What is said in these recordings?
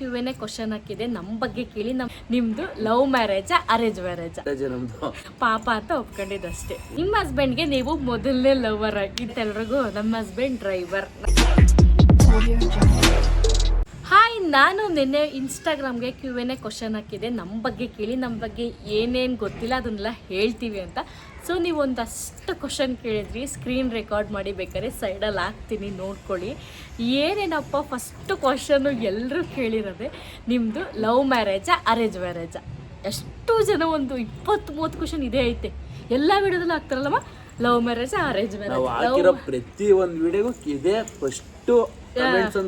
Q N A question ಹಾಕಿದೆ. ನಮ್ಮ ಬಗ್ಗೆ ಕೇಳಿ. ನಮ್ ನಿಮ್ದು ಲವ್ ಮ್ಯಾರೇಜಾ ಅರೇಂಜ್ ಮ್ಯಾರೇಜ್ ನಮ್ದು. ಪಾಪ ಅಂತ ಒಪ್ಕೊಂಡಿದ್ದಷ್ಟೇ. ನಿಮ್ಮ ಹಸ್ಬೆಂಡ್ಗೆ ನೀವು ಮೊದಲನೇ ಲವರ್ ಆಗಿತ್ತೆಲ್ರಿಗೂ ನಮ್ಮ ಹಸ್ಬೆಂಡ್ ಡ್ರೈವರ್ ನಾನು ನಿನ್ನೆ ಇನ್ಸ್ಟಾಗ್ರಾಮ್ಗೆ ಕ್ಯೂ ಎನ್ ಎ ಕ್ವಶನ್ ಹಾಕಿದೆ. ನಮ್ಮ ಬಗ್ಗೆ ಕೇಳಿ ನಮ್ಮ ಬಗ್ಗೆ ಏನೇನು ಗೊತ್ತಿಲ್ಲ ಅದನ್ನೆಲ್ಲ ಹೇಳ್ತೀವಿ ಅಂತ. ಸೊ ನೀವು ಒಂದಷ್ಟು ಕ್ವಶನ್ ಕೇಳಿದ್ರಿ. ಸ್ಕ್ರೀನ್ ರೆಕಾರ್ಡ್ ಮಾಡಿ ಬೇಕಾದ್ರೆ ಸೈಡಲ್ಲಿ ಹಾಕ್ತೀನಿ ನೋಡ್ಕೊಳ್ಳಿ. ಏನೇನಪ್ಪ ಫಸ್ಟ್ ಕ್ವಶನ್ನು ಎಲ್ಲರೂ ಕೇಳಿರೋದೆ? ನಿಮ್ಮದು ಲವ್ ಮ್ಯಾರೇಜಾ ಅರೇಂಜ್ ಮ್ಯಾರೇಜಾ ಎಷ್ಟು ಜನ ಒಂದು ಇಪ್ಪತ್ತು ಮೂವತ್ತು ಕ್ವಶನ್ ಇದೇ ಐತೆ. ಎಲ್ಲ ವಿಡಿಯೋದಲ್ಲೂ ಹಾಕ್ತಾರಲ್ಲಮ್ಮ? ಲವ್ ಮ್ಯಾರೇಜ್ ಅರೇಂಜ್ ಮ್ಯಾರೇಜ್ ಪ್ರತಿ ಒಂದು ವಿಡಿಯೋಗೂ ಇದೇ ಫಸ್ಟ್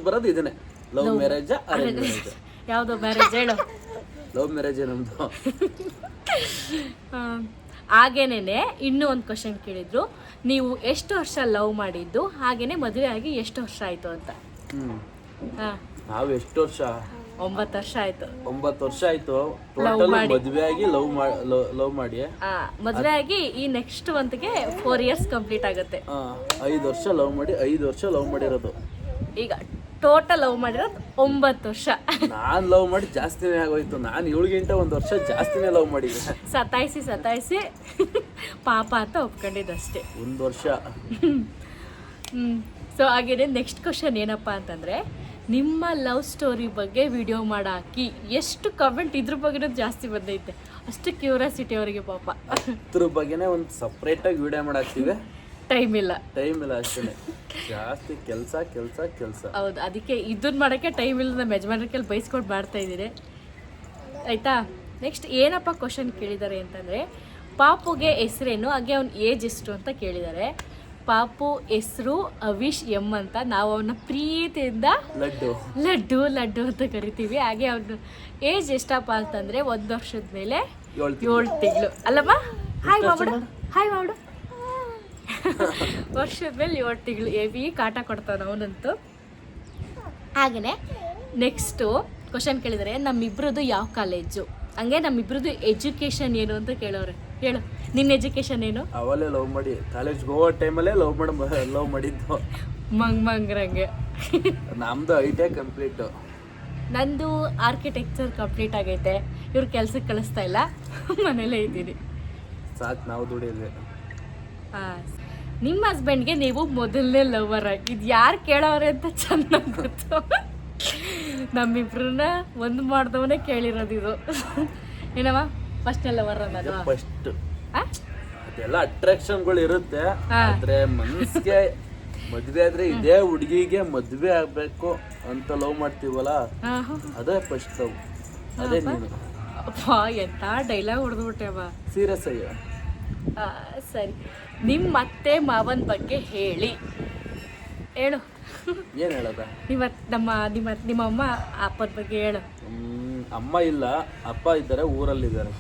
ಬರೋದು ಇದನ್ನೇ. ಲವ್ ಮ್ಯಾರೇಜ್ ಅರೇಂಜ್ ಮ್ಯಾರೇಜ್ ಯಾವುದೋ ಮ್ಯಾರೇಜ್ ಹೇಳು. ಲವ್ ಮ್ಯಾರೇಜ್ ನಮ್ದು? ಹಾಗೇನೆ ಇನ್ನೂ ಒಂದು ಕ್ವಶನ್ ಕೇಳಿದ್ರು. ನೀವು ಎಷ್ಟು ವರ್ಷ ಲವ್ ಮಾಡಿದ್ದು? ಹಾಗೇನೆ ಮದುವೆ ಆಗಿ ಎಷ್ಟು ವರ್ಷ ಆಯ್ತು ಅಂತ? ಹಾಂ. ನಾವು ಎಷ್ಟು ವರ್ಷ? ಒಂಬತ್ತು ವರ್ಷ ಆಯ್ತು. ಒಂಬತ್ತು ವರ್ಷ ಆಯ್ತು. ಟೋಟಲ್ ಮದ್ವೆ ಆಗಿ ಲವ್ ಲವ್ ಮಾಡಿ ಮದುವೆ ಆಗಿ ಈ ನೆಕ್ಸ್ಟ್ ಮಂತ್ಗೆ ಫೋರ್ ಇಯರ್ಸ್ ಕಂಪ್ಲೀಟ್ ಆಗುತ್ತೆ. ಐದು ವರ್ಷ ಲವ್ ಮಾಡಿ ಐದು ವರ್ಷ ಲವ್ ಮಾಡಿರೋದು. ಈಗ ಟೋಟಲ್ ಲವ್ ಮಾಡಿರೋದು ಒಂಬತ್ತು ವರ್ಷ. ನಾನು ಲವ್ ಮಾಡಿ ಜಾಸ್ತಿನೇ ಆಗೋಯ್ತು. ನಾನು ಇವಳಿಗಿಂತ ಒಂದು ವರ್ಷ ಜಾಸ್ತಿನೇ ಲವ್ ಮಾಡಿದ್ದೆ ಸತಾಯಿಸಿ ಸತಾಯಿಸಿ. ಪಾಪ ಅಂತ ಒಪ್ಕೊಂಡಿದ್ದಷ್ಟೇ. ಒಂದು ವರ್ಷ. ಸೊ ಹಾಗೇನೆ ನೆಕ್ಸ್ಟ್ ಕ್ವಶನ್ ಏನಪ್ಪ ಅಂತಂದರೆ ನಿಮ್ಮ ಲವ್ ಸ್ಟೋರಿ ಬಗ್ಗೆ ವಿಡಿಯೋ ಮಾಡಾಕಿ ಎಷ್ಟು ಕಮೆಂಟ್ ಇದ್ರ ಬಗ್ಗೆ ಜಾಸ್ತಿ ಬಂದೈತೆ. ಅಷ್ಟು ಕ್ಯೂರಿಯಾಸಿಟಿ ಅವರಿಗೆ ಪಾಪ. ಇದ್ರ ಬಗ್ಗೆನೇ ಒಂದು ಸಪ್ರೇಟಾಗಿ ವಿಡಿಯೋ ಮಾಡಾಕ್ತೀವಿ. ಟೈಮ್ ಇಲ್ಲ. ಟೈಮ್ ಇಲ್ಲ ಅಷ್ಟೇ ಜಾಸ್ತಿ ಕೆಲಸ ಕೆಲಸ ಕೆಲಸ. ಹೌದು ಅದಕ್ಕೆ ಇದನ್ನ ಮಾಡೋಕ್ಕೆ ಟೈಮ್ ಇಲ್ಲ ನಮ್ಮ ಯಜಮಾನ್ರ ಕೈಲಿ ಬೈಸ್ಕೊಂಡು ಮಾಡ್ತಾ ಇದ್ದೀರಿ. ಆಯಿತಾ? ನೆಕ್ಸ್ಟ್ ಏನಪ್ಪ ಕ್ವಶನ್ ಕೇಳಿದ್ದಾರೆ ಅಂತಂದರೆ ಪಾಪುಗೆ ಹೆಸರೇನು ಹಾಗೆ ಅವ್ನ ಏಜ್ ಎಷ್ಟು ಅಂತ ಕೇಳಿದ್ದಾರೆ ಪಾಪು ಹೆಸರು ಅವಿಶ್ ಎಂ ಅಂತ ನಾವು ಅವನ ಪ್ರೀತಿಯಿಂದ ಲಡ್ಡು. ಲಡ್ಡು ಲಡ್ಡು ಅಂತ ಕರಿತೀವಿ. ಹಾಗೆ ಅವನು ಏಜ್ ಎಷ್ಟಪ್ಪ ಅಂತಂದರೆ ಒಂದು ವರ್ಷದ ಮೇಲೆ ಏಳು ಏಳು ತಿಂಗಳು. ಅಲ್ಲಮ್ಮ ಹಾಯ್ ಮಾಡು. ಹಾಯ್ ಮಾಡು ವರ್ಷದ ಮೇಲೆ ಏಳು ತಿಂಗಳು ಎವಿ ಕಾಟ ಕೊಡ್ತಾನೆ ಅವನಂತೂ. ಹಾಗೆಯೇ ನೆಕ್ಸ್ಟು ಕ್ವಶನ್ ಕೇಳಿದರೆ ನಮ್ಮಿಬ್ರದ್ದು ಯಾವ ಕಾಲೇಜು? ಹಂಗೆ ನಮ್ಮಿಬ್ರದ್ದು ಎಜುಕೇಷನ್ ಏನು ಅಂತ ಕೇಳೋರೆ ಹೇಳು ನಿನ್ನ ಎಜುಕೇಷನ್ ಏನು? ಅವಲೇ ಲವ್ ಮಾಡಿ. ಕಾಲೇಜ್ಗೆ ಹೋಗೋ ಟೈಮಲ್ಲೇ ಲವ್ ಮಾಡ ಲವ್ ಮಾಡಿದ್ದು. ಮಂಗ್ ಮಂಗ್ರಂಗೆ ನಮ್ದು ಐ ಟಿ ಕಂಪ್ಲೀಟು ನಂದು ಆರ್ಕಿಟೆಕ್ಚರ್ ಕಂಪ್ಲೀಟ್ ಆಗೈತೆ. ಇವ್ರ ಕೆಲ್ಸಕ್ಕೆ ಕಳಿಸ್ತಾ ಇಲ್ಲ. ಮನೇಲೇ ಇದ್ದೀನಿ. ಸಾಕು ನಾವು ದುಡಿಯೋದು. ಹಾಂ ನಿಮ್ಮ ಹಸ್ಬೆಂಡ್ಗೆ ನೀವು ಮೊದಲನೇ ಲವರ್ ಇದು ಯಾರು ಕೇಳೋರೆ ಅಂತ ಚೆನ್ನಾಗಿ ಗೊತ್ತು. ನಮ್ಮಿಬ್ರನ್ನ ಒಂದು ಮಾಡ್ದವನೇ ಕೇಳಿರೋದು ಇದು. ಏನವ ಫಸ್ಟ್ ಲವರ್ ಅನ್ನೋದು. ಫಸ್ಟ್? ಅದೆಲ್ಲ ಅಟ್ರಾಕ್ಷನ್ಗಳು ಇರುತ್ತೆ. ಆದ್ರೆ ಮನಸ್ಸಿಗೆ ಮದ್ವೆ ಆದ್ರೆ ಇದೇ ಹುಡುಗಿಗೆ ಮದ್ವೆ ಆಗ್ಬೇಕು ಅಂತ ಲವ್ ಮಾಡ್ತೀವಲ್ಲ. ಅದೇ ಫಸ್ಟ್ ಲವ್ ಅದೇ ನೀನು. ಅಪ್ಪ ಎಂಥ ಡೈಲಾಗ್ ಹೊಡೆದ್ಬಿಟ್ಟೆವ ಸೀರಿಯಸ್ ಆಗಿ. ಸರಿ. ನಿಮ್ಮ ಅತ್ತೆ ಮಾವನ ಬಗ್ಗೆ ಹೇಳಿ. ಹೇಳು. ಏನು ಹೇಳೋದ? ನಿಮ್ಮ ನಮ್ಮ ನಿಮ್ಮ ನಿಮ್ಮ ಅಮ್ಮ ಅಪ್ಪನ ಬಗ್ಗೆ ಹೇಳು. ಅಮ್ಮ ಇಲ್ಲ. ಅಪ್ಪ ಇದ್ದಾರೆ ಊರಲ್ಲಿದ್ದಾರೆ.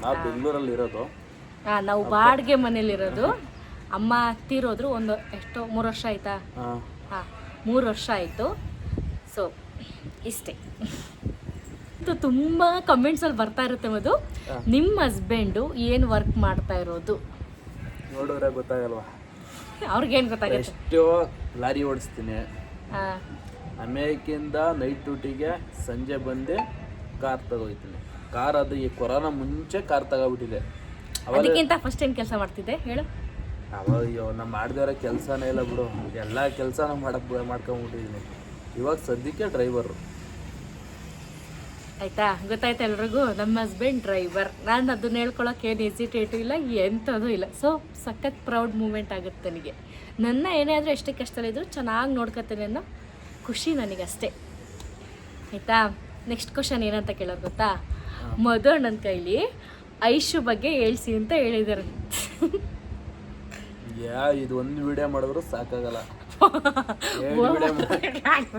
ನಾವು ಬೆಂಗಳೂರಲ್ಲಿ ಇರೋದು. ಹಾಂ ನಾವು ಬಾಡಿಗೆ ಮನೇಲಿರೋದು. ಅಮ್ಮ ತೀರೋದ್ರು ಒಂದು ಎಷ್ಟೋ ಮೂರು ವರ್ಷ ಆಯ್ತಾ? ಹಾ. ಹಾಂ ಮೂರು ವರ್ಷ ಆಯಿತು. ಸೊ ಇಷ್ಟೇ. ಇದು ಕಮೆಂಟ್ಸ್ ಅಲ್ಲಿ ಬರ್ತಾ ಇರುತ್ತೆ ಮದು. ನಿಮ್ಮ ಹಸ್ಬೆಂಡು ಏನು ವರ್ಕ್ ಮಾಡ್ತಾ ಇರೋದು? ನೋಡಿದ್ರೆ ಗೊತ್ತಾಗಲ್ವಾ? ಅವ್ರಿಗೇನು ಗೊತ್ತಾಗುತ್ತೆ? ಎಷ್ಟೋ ಲಾರಿ ಓಡಿಸ್ತೀನಿ. ಅಮೇರಿಕಿಂದ ನೈಟ್ ಡ್ಯೂಟಿಗೆ ಸಂಜೆ ಬಂದು ಕಾರ್ ತಗೋಯ್ತೀನಿ. ಕಾರ್ ಅದು ಈ ಕೊರೋನಾ ಮುಂಚೆ ಕಾರ್ ತಗೋಬಿಟ್ಟಿದೆ. ಅದಕ್ಕಿಂತ ಫಸ್ಟ್ ಟೈಮ್ ಕೆಲಸ ಮಾಡ್ತಿದ್ದೆ? ಹೇಳು. ಅವಯ್ಯೋ ಅಯ್ಯೋ ನಾ ಮಾಡಿದವರ ಕೆಲಸನೇ ಇಲ್ಲ ಬಿಡು. ಎಲ್ಲ ಕೆಲಸ ಮಾಡಕ್ ಮಾಡ್ಕೊಂಬಿಟ್ಟಿದ್ದೀನಿ ಇವಾಗ ಸದ್ಯಕ್ಕೆ ಡ್ರೈವರು ಆಯ್ತಾ? ಗೊತ್ತಾಯ್ತು ಎಲ್ರಿಗೂ? ನಮ್ಮ ಹಸ್ಬೆಂಡ್ ಡ್ರೈವರ್ ನಾನು ಅದನ್ನ ಹೇಳ್ಕೊಳಕ್ಕೆ ಏನು ಎಸಿಟೇಟು ಇಲ್ಲ ಎಂಥದ್ದು ಇಲ್ಲ. ಸೊ ಸಖತ್ ಪ್ರೌಡ್ ಮೂಮೆಂಟ್ ಆಗುತ್ತೆ ನನಗೆ ನನ್ನ ಏನೇ ಆದರೂ ಎಷ್ಟೇ ಕಷ್ಟದಲ್ಲಿದ್ದರೂ ಚೆನ್ನಾಗಿ ನೋಡ್ಕೊತೇನೆ ಅನ್ನೋ ಖುಷಿ ನನಗಷ್ಟೇ. ಆಯಿತಾ? ನೆಕ್ಸ್ಟ್ ಕ್ವಶನ್ ಏನಂತ ಕೇಳೋದು ಗೊತ್ತಾ? ಮಧು ಅಣ್ಣನ ಕೈಲಿ ಐಶು ಬಗ್ಗೆ ಹೇಳ್ಸಿ ಅಂತ ಹೇಳಿದ್ದಾರೆ ಯಾ ಇದು ಒಂದು ವಿಡಿಯೋ ಮಾಡಿದ್ರು ಸಾಕಾಗಲ್ಲ.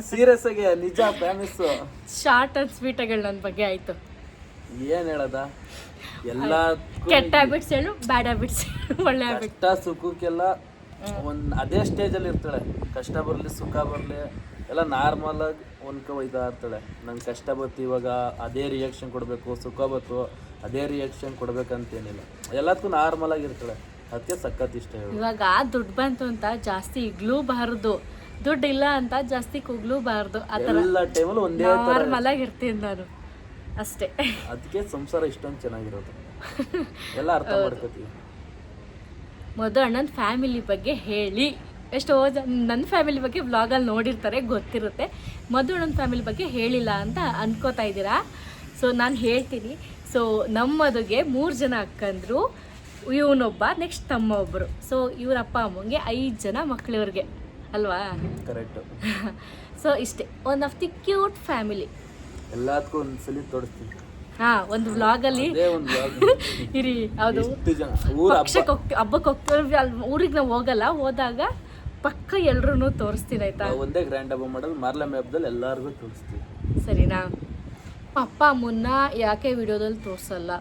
ಸೀರಿಯಸ್ ಆಗಿ ನಿಜ ಪ್ರಾಮಿಸ್ ಶಾರ್ಟ್ ಅಂಡ್ ಸ್ವೀಟ್ ಆಗಿ ನನ್ನ ಬಗ್ಗೆ ಆಯ್ತು. ಏನ್ ಹೇಳದ? ಎಲ್ಲ ಕೆಟ್ಟ ಹ್ಯಾಬಿಟ್ಸ್ ಹೇಳು ಬ್ಯಾಡ್ ಹ್ಯಾಬಿಟ್ಸ್ ಒಳ್ಳೆ ಹ್ಯಾಬಿಟ್ ಕಷ್ಟ ಸುಖಕ್ಕೆಲ್ಲ ಒಂದ್ ಅದೇ ಸ್ಟೇಜಲ್ಲಿ ಇರ್ತಾಳೆ. ಕಷ್ಟ ಬರಲಿ ಸುಖ ಬರಲಿ ಎಲ್ಲ ನಾರ್ಮಲ್ ಆಗಿ ಹೊಂದ್ಕೊ ಇದಾಗ್ತಾಳೆ ಇರ್ತಾಳೆ. ನಂಗೆ ಕಷ್ಟ ಬತ್ತು ಇವಾಗ ಅದೇ ರಿಯಾಕ್ಷನ್ ಕೊಡಬೇಕು ಸುಖ ಬತ್ತು ಅದೇ ರಿಯಾಕ್ಷನ್ ಕೊಡ್ಬೇಕಂತೇನಿಲ್ಲ. ಎಲ್ಲದಕ್ಕೂ ನಾರ್ಮಲ್ ಆಗಿರ್ತಾಳೆ ಅದಕ್ಕೆ ಸಖತ್ ಇಷ್ಟ ಇವಾಗ ದುಡ್ಡು ಬಂತು ಅಂತ ಜಾಸ್ತಿ ಇಗ್ಲೂ ಬಾರದು ದುಡ್ಡು ಇಲ್ಲ ಅಂತ ಜಾಸ್ತಿ ಕುಗ್ಲೂಬಾರ್ದು. ಆ ಥರ ಎಲ್ಲ ಟೈಮಲ್ಲಿ ಒಂದೇ ನಾರ್ಮಲ್ ಇರ್ತೀನಿ ನಾನು. ಅಷ್ಟೇ. ಅದಕ್ಕೆ ಸಂಸಾರ ಇಷ್ಟೊಂದು ಚೆನ್ನಾಗಿರೋದು. ಎಲ್ಲ ಅರ್ಥ ಮಾಡ್ಕೋತೀವಿ. ಮೊದಲು ಅಣ್ಣನ ಫ್ಯಾಮಿಲಿ ಬಗ್ಗೆ ಹೇಳಿ. ಎಷ್ಟೋ ಜನ ನನ್ನ ಫ್ಯಾಮಿಲಿ ಬಗ್ಗೆ ವ್ಲಾಗಲ್ಲಿ ನೋಡಿರ್ತಾರೆ ಗೊತ್ತಿರುತ್ತೆ. ಮಧು ಅಣ್ಣನ ಫ್ಯಾಮಿಲಿ ಬಗ್ಗೆ ಹೇಳಿಲ್ಲ ಅಂತ ಅನ್ಕೋತಾ ಇದ್ದೀರಾ? ಸೊ ನಾನು ಹೇಳ್ತೀನಿ. ಸೊ ನಮ್ಮದುಗೆ ಮೂರು ಜನ ಅಕ್ಕಂದ್ರು. ಇವನೊಬ್ಬ ನೆಕ್ಸ್ಟ್ ತಮ್ಮ ಒಬ್ಬರು ಸೊ ಇವ್ರ ಅಪ್ಪ ಅಮ್ಮಂಗೆ ಐದು ಜನ ಮಕ್ಕಳಿವ್ರಿಗೆ ಅಲ್ವಾ? ಕರೆಕ್ಟ್ ಸೊ ಇಷ್ಟೇ. One of the cute family ಎಲ್ಲದಕ್ಕೂ ಒಂದ್ಸಲಿ ತೋರಿಸ್ತೀನಿ. ಹಾ ಒಂದು ವ್ಲಾಗಲ್ಲಿ ಅಲ್ಲಿ. ಇರಿ ಹೌದು ಪಕ್ಷಕ್ಕೆ ಹೋಗ್ತಿ ಹಬ್ಬಕ್ಕೆ ಹೋಗ್ತೀವಿ ಅಲ್ಲಿ ಊರಿಗೆ ನಾವು ಹೋಗಲ್ಲ ಹೋದಾಗ ಪಕ್ಕ ಎಲ್ರೂ ತೋರಿಸ್ತೀನಿ ಆಯ್ತಾ? ಒಂದೇ ಗ್ರ್ಯಾಂಡ್ ಹಬ್ಬ ಮಾಡೋದು ಮಾರ್ಲಮೆ ಹಬ್ಬದಲ್ಲಿ ಎಲ್ಲರಿಗೂ ತೋರಿಸ್ತೀವಿ ಸರಿನಾ? ಅಪ್ಪ ಅಮ್ಮನ್ನ ಯಾಕೆ ವಿಡಿಯೋದಲ್ಲಿ ತೋರಿಸಲ್ಲ?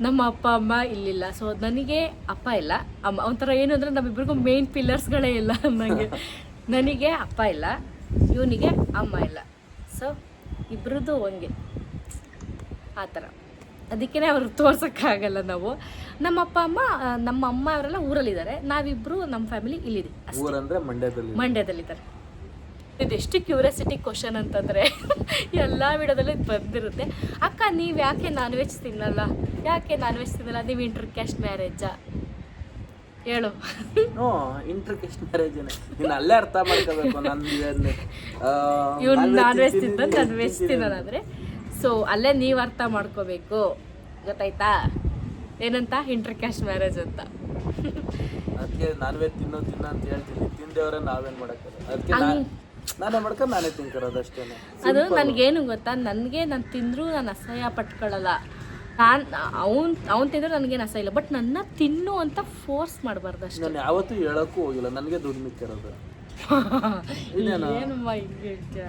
ನಮ್ಮ ಅಪ್ಪ ಅಮ್ಮ ಇಲ್ಲಿಲ್ಲ. ಸೊ ನನಗೆ ಅಪ್ಪ ಇಲ್ಲ. ಅಮ್ಮ ಒಂಥರ ಏನು ಅಂದರೆ ನಮ್ಮಿಬ್ಬರಿಗೂ ಮೇನ್ ಪಿಲ್ಲರ್ಸ್ಗಳೇ ಇಲ್ಲ ನನಗೆ ನನಗೆ ಅಪ್ಪ ಇಲ್ಲ. ಇವನಿಗೆ ಅಮ್ಮ ಇಲ್ಲ. ಸೊ ಇಬ್ಬರದ್ದು ಹಂಗೆ. ಆ ಥರ. ಅದಕ್ಕೇ ಅವ್ರಿಗೆ ತೋರ್ಸೋಕ್ಕಾಗಲ್ಲ ನಾವು. ನಮ್ಮ ಅಪ್ಪ ಅಮ್ಮ ನಮ್ಮ ಅಮ್ಮ ಅವರೆಲ್ಲ ಊರಲ್ಲಿದ್ದಾರೆ. ನಾವಿಬ್ಬರು ನಮ್ಮ ಫ್ಯಾಮಿಲಿ ಇಲ್ಲಿದೆ ಮಂಡ್ಯದಲ್ಲಿ ಮಂಡ್ಯದಲ್ಲಿದ್ದಾರೆ. ಇದೆಷ್ಟು ಕ್ಯೂರಿಯಾಸಿಟಿ ಕ್ವಶನ್ ಅಂತಂದರೆ ಎಲ್ಲ ವಿಡಿಯೋದಲ್ಲೂ ಇದು ಬಂದಿರುತ್ತೆ. ಅಕ್ಕ ನೀವು ಯಾಕೆ ನಾನ್ ವೆಜ್ ತಿನ್ನಲ್ಲ? ಯಾಕೆ ನಾನ್ ವೆಜ್ ತಿನ್ನಲ್ಲ? ನೀವು ಇಂಟರ್ ಕ್ಯಾಸ್ಟ್ ಮ್ಯಾರೇಜಾ ಹೇಳು. ಇಂಟರ್ ಕ್ಯಾಸ್ಟ್ ಮ್ಯಾರೇಜ್ ನೀನು ಅಲ್ಲೇ ಅರ್ಥ ಮಾಡ್ಕೋಬೇಕು ಇವ್ರು ನಾನ್ ವೆಜ್ ತಿಂದ ನಾನು ವೆಜ್ ತಿನ್ನೋದಾದ್ರೆ. ಸೊ ಅಲ್ಲೇ ನೀವು ಅರ್ಥ ಮಾಡ್ಕೋಬೇಕು. ಗೊತ್ತಾಯ್ತಾ? ಏನಂತ? ಇಂಟರ್ ಕ್ಯಾಸ್ಟ್ ಮ್ಯಾರೇಜ್ ಅಂತ. ಅದಕ್ಕೆ ನಾನ್ ವೆಜ್ ತಿನ್ನೋ ತಿನ್ನ ಅಂತ ಹೇಳ್ತೀನಿ. ತಿಂದೇವ್ರೆ ನಾವೇನ್ ಮಾಡಕ್ಕೆ ಅದಕ್ಕೆ ನಾನ್ ಮಾಡ್ಕೊಂಡು ನಾನೇ ತಿನ್ಕರೋದು ಅಷ್ಟೇ. ಅದು ನನಗೇನು ಗೊತ್ತಾ? ನನಗೆ ನಾನು ತಿಂದರೂ ನಾನು ಅಸಹ್ಯ ಪಟ್ಕೊಳ್ಳಲ್ಲ ನಾನು ಅವ್ನು ಅವ್ನು ತಿಂದ್ರೆ ನನಗೇನು ಅಸಹ್ಯ ಇಲ್ಲ. ಬಟ್ ನನ್ನ ತಿನ್ನು ಅಂತ ಫೋರ್ಸ್ ಮಾಡಬಾರ್ದು ಅಷ್ಟೇ. ನಾನು ಯಾವತ್ತೂ ಹೇಳೋಕ್ಕೂ ಹೋಗಿಲ್ಲ. ನನಗೆ ದುಡ್ಡು ಮಿಕ್ಕಿರೋದು. ಏನಮ್ಮ ಹಿಂಗೆ ಹೇಳ್ತೀಯ?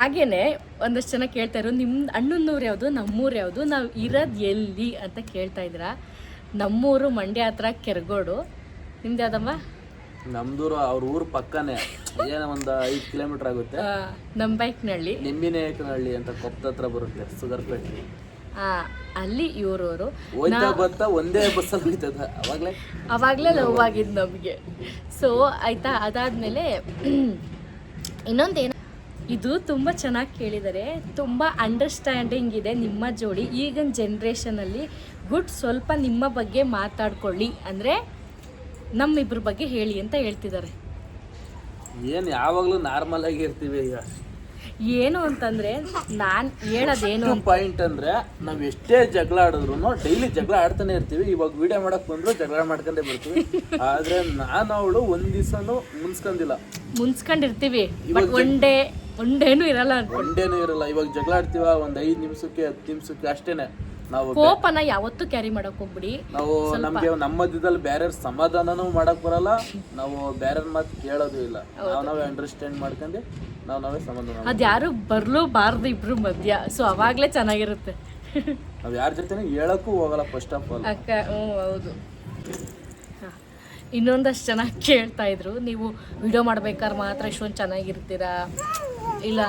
ಹಾಗೇನೆ ಒಂದಷ್ಟು ಜನ ಕೇಳ್ತಾ ಇರೋ ನಿಮ್ಮ ಅಣ್ಣನೂರು ಯಾವುದು ನಮ್ಮೂರು ಯಾವುದು? ನಾವು ಇರೋದು ಎಲ್ಲಿ ಅಂತ ಕೇಳ್ತಾ ಇದ್ದೀರಾ? ನಮ್ಮೂರು ಮಂಡ್ಯ ಹತ್ರ ಕೆರಗೋಡು. ನಿಮ್ದು ಯಾವ್ದಮ್ಮ? ನಮ್ದೂರು ಅವ್ರ ಊರು ಪಕ್ಕನೇ ಏನೋ ಒಂದು ಐದು ಕಿಲೋಮೀಟರ್ ಆಗುತ್ತೆ. ನಮ್ಮ ಬೈಕ್ನಳ್ಳಿ. ನಿಂಬಿನೇಕನಹಳ್ಳಿ ಅಂತ ಕೊಪ್ಪ ಹತ್ರ ಬರುತ್ತೆ ಸುಗರ್ ಫ್ಯಾಕ್ಟ್ರಿ ಆ, ಅಲ್ಲಿ ಇವರವರು. ಹೋಯ್ತಾ ಬರ್ತಾ ಒಂದೇ ಬಸ್ ಹೋಯ್ತದ ಅವಾಗಲೇ? ಅವಾಗಲೇ ಲವ್ ಆಗಿದ್ ನಮಗೆ. ಸೊ ಆಯಿತಾ ಅದಾದಮೇಲೆ ಇನ್ನೊಂದೇನು ಇದು ತುಂಬ ಚೆನ್ನಾಗಿ ಕೇಳಿದ್ದಾರೆ ತುಂಬ ಅಂಡರ್ಸ್ಟ್ಯಾಂಡಿಂಗ್ ಇದೆ ನಿಮ್ಮ ಜೋಡಿ. ಈಗಿನ ಜನ್ರೇಷನಲ್ಲಿ ಗುಡ್ ಸ್ವಲ್ಪ ನಿಮ್ಮ ಬಗ್ಗೆ ಮಾತಾಡ್ಕೊಳ್ಳಿ. ಅಂದರೆ ನಮ್ಮಿಬ್ಬರ ಬಗ್ಗೆ ಹೇಳಿ ಅಂತ ಹೇಳ್ತಿದ್ದಾರೆ. ಏನು ಯಾವಾಗಲೂ ನಾರ್ಮಲ್ ಆಗಿ ಇರ್ತೀವಿ ಈಗ. ಏನು ಅಂತಂದ್ರೆ ನಾನು ಹೇಳೋದೇನು ಪಾಯಿಂಟ್ ಅಂದ್ರೆ ನಾವ್ ಎಷ್ಟೇ ಜಗಳ ಆಡಿದ್ರು ಡೈಲಿ ಜಗಳ ಆಡ್ತಾನೆ ಇರ್ತೀವಿ. ಇವಾಗ ವಿಡಿಯೋ ಮಾಡಕ್ ಬಂದ್ರು ಜಗಳ ಮಾಡ್ಕೊಂಡೇ ಬರ್ತೀವಿ. ಆದ್ರೆ ನಾನು ಅವಳು ಒಂದ್ ದಿವಸನು ಮುನ್ಸ್ಕೊಂಡಿಲ್ಲ ಮುನ್ಸ್ಕೊಂಡಿರ್ತೀವಿ. ಬಟ್ ಒನ್ ಡೇ ಒನ್ ಡೇನೂ ಇರಲ್ಲ ಒಂಡೇನು ಇರಲ್ಲ. ಇವಾಗ ಜಗಳ ಆಡ್ತೀವ ಒಂದ್ ಐದ್ ನಿಮಿಷಕ್ಕೆ ಹತ್ತು ನಿಮಿಷಕ್ಕೆ ಅಷ್ಟೇನೆ. ನಾವು ಕೋಪನ ಯಾವತ್ತೂ ಕ್ಯಾರಿ ಮಾಡಕ್ ಹೋಗ್ಬಿಡಿ. ನಾವು ನಮ್ಗೆ ನಮ್ಮ ಮಧ್ಯದಲ್ಲಿ ಬೇರೆ ಸಮಾಧಾನನೂ ಮಾಡಕ್ ಬರಲ್ಲ. ನಾವು ಬೇರೆ ಮಾತು ಕೇಳೋದು ಇಲ್ಲ. ನಾವು ನಾವೇ ಅಂಡರ್ಸ್ಟ್ಯಾಂಡ್ ಮಾಡ್ಕೊಂಡು ನಾವು ನಾವೇ ಸಮಾಧಾನ ಅದ್ಯಾರು ಬರ್ಲೂಬಾರ್ದು ಇಬ್ರು ಮಧ್ಯ. ಸೊ ಅವಾಗ್ಲೇ ಚೆನ್ನಾಗಿರುತ್ತೆ. ನಾವು ಯಾರ ಜೊತೆ ಹೇಳಕ್ಕೂ ಹೋಗಲ್ಲ ಫಸ್ಟ್ ಆಫ್ ಆಲ್ ಅಕ್ಕ ಹ್ಞೂ ಹೌದು. ಇನ್ನೊಂದಷ್ಟು ಜನ ಕೇಳ್ತಾ ಇದ್ರು. ನೀವು ವಿಡಿಯೋ ಮಾಡ್ಬೇಕಾದ್ರೆ ಮಾತ್ರ ಇಷ್ಟೊಂದು ಚೆನ್ನಾಗಿರ್ತೀರಾ? ಇಲ್ಲ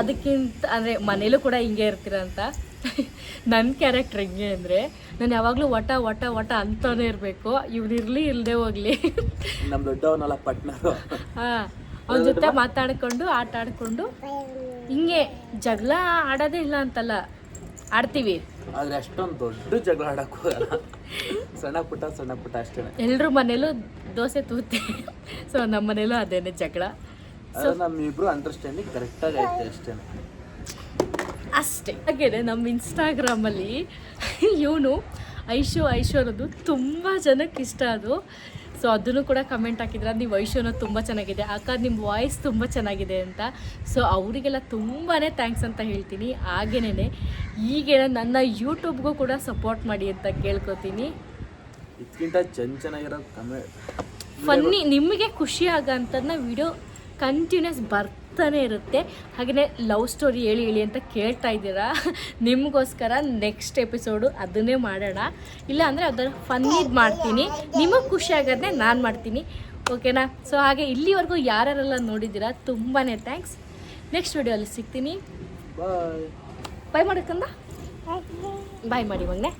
ಅದಕ್ಕಿಂತ ಅಂದರೆ ಮನೇಲೂ ಕೂಡ ಹಿಂಗೆ ಇರ್ತೀರಾ ಅಂತ? ನನ್ನ ಕ್ಯಾರೆಕ್ಟರ್ ಹೆಂಗೆ ಅಂದರೆ ನಾನು ಯಾವಾಗಲೂ ಒಟ ಒಟ ಒಟ ಅಂತಾನೆ ಇರಬೇಕು. ಇವ್ನಿರ್ಲಿ ಇಲ್ಲದೆ ಹೋಗ್ಲಿ. ನಮ್ಮ ದೊಡ್ಡವನಲ್ಲ ಪಟ್ನರು. ಹಾಂ ಅವ್ನ ಜೊತೆ ಮಾತಾಡ್ಕೊಂಡು ಆಟ ಆಡ್ಕೊಂಡು. ಹಿಂಗೆ ಜಗಳ ಆಡೋದೇ ಇಲ್ಲ ಅಂತಲ್ಲ ಆಡ್ತೀವಿ. ಆದ್ರೆ ಅಷ್ಟೊಂದು ದೊಡ್ಡ ಜಗಳ ಆಡಕ್ಕೆ ಹೋಗಲ್ಲ ಸಣ್ಣ ಪುಟ್ಟ ಸಣ್ಣ ಪುಟ್ಟ ಅಷ್ಟೇ ಎಲ್ಲರೂ ಮನೇಲೂ ದೋಸೆ ತೂತೆ. ಸೊ ನಮ್ಮ ಮನೇಲೂ ಅದೇನೆ ಜಗಳ. ಸೊ ನಮ್ಮಿಬ್ರು ಅಂಡರ್ಸ್ಟ್ಯಾಂಡಿಂಗ್ ಕರೆಕ್ಟಾಗಿ ಐತೆ ಅಷ್ಟೇನೆ. ಅಷ್ಟೇ. ಹಾಗೇನೆ ನಮ್ಮ ಇನ್ಸ್ಟಾಗ್ರಾಮಲ್ಲಿ ಇವನು ಐಶೋ ಐಶೋ ಅನ್ನೋದು ತುಂಬ ಜನಕ್ಕೆ ಇಷ್ಟ ಅದು. ಸೊ ಅದನ್ನು ಕೂಡ ಕಮೆಂಟ್ ಹಾಕಿದ್ರೆ ನೀವು ಐಶೋ ಅನ್ನೋದು ತುಂಬ ಚೆನ್ನಾಗಿದೆ. ಅಕ್ಕ ನಿಮ್ಮ ವಾಯ್ಸ್ ತುಂಬ ಚೆನ್ನಾಗಿದೆ ಅಂತ. ಸೊ ಅವರಿಗೆಲ್ಲ ತುಂಬಾ ಥ್ಯಾಂಕ್ಸ್ ಅಂತ ಹೇಳ್ತೀನಿ. ಹಾಗೇನೆ ಈಗೇನ ನನ್ನ ಯೂಟ್ಯೂಬ್ಗೂ ಕೂಡ ಸಪೋರ್ಟ್ ಮಾಡಿ ಅಂತ ಕೇಳ್ಕೊತೀನಿ. ಇದಕ್ಕಿಂತ ಚೆನ್ನ ಚೆನ್ನಾಗಿರೋ ಫನ್ನಿ ನಿಮಗೆ ಖುಷಿ ಆಗೋಂಥದ್ದನ್ನ ವಿಡಿಯೋ ಕಂಟಿನ್ಯೂಸ್ ಬರ್ತಾನೆ ಇರುತ್ತೆ. ಹಾಗೆಯೇ ಲವ್ ಸ್ಟೋರಿ ಹೇಳಿ ಹೇಳಿ ಅಂತ ಕೇಳ್ತಾ ಇದ್ದೀರಾ? ನಿಮಗೋಸ್ಕರ ನೆಕ್ಸ್ಟ್ ಎಪಿಸೋಡು ಅದನ್ನೇ ಮಾಡೋಣ. ಇಲ್ಲ ಅಂದರೆ ಅದರ ಫನ್ನಿ ಮಾಡ್ತೀನಿ. ನಿಮಗೆ ಖುಷಿ ಆಗೋದನ್ನೇ ನಾನು ಮಾಡ್ತೀನಿ. ಓಕೆನಾ ಸೊ ಹಾಗೆ ಇಲ್ಲಿವರೆಗೂ ಯಾರ್ಯಾರೆಲ್ಲ ನೋಡಿದ್ದೀರಾ ತುಂಬಾ ಥ್ಯಾಂಕ್ಸ್ ನೆಕ್ಸ್ಟ್ ವಿಡಿಯೋಲ್ಲಿ ಸಿಗ್ತೀನಿ. ಬಾಯ್ ಮಾಡಕ್ಕಂದ ಬಾಯ್ ಮಾಡಿ ಮೊನ್ನೆ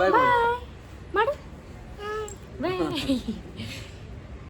ಬಾಯ್ ಮಾಡು. ಬಾಯ್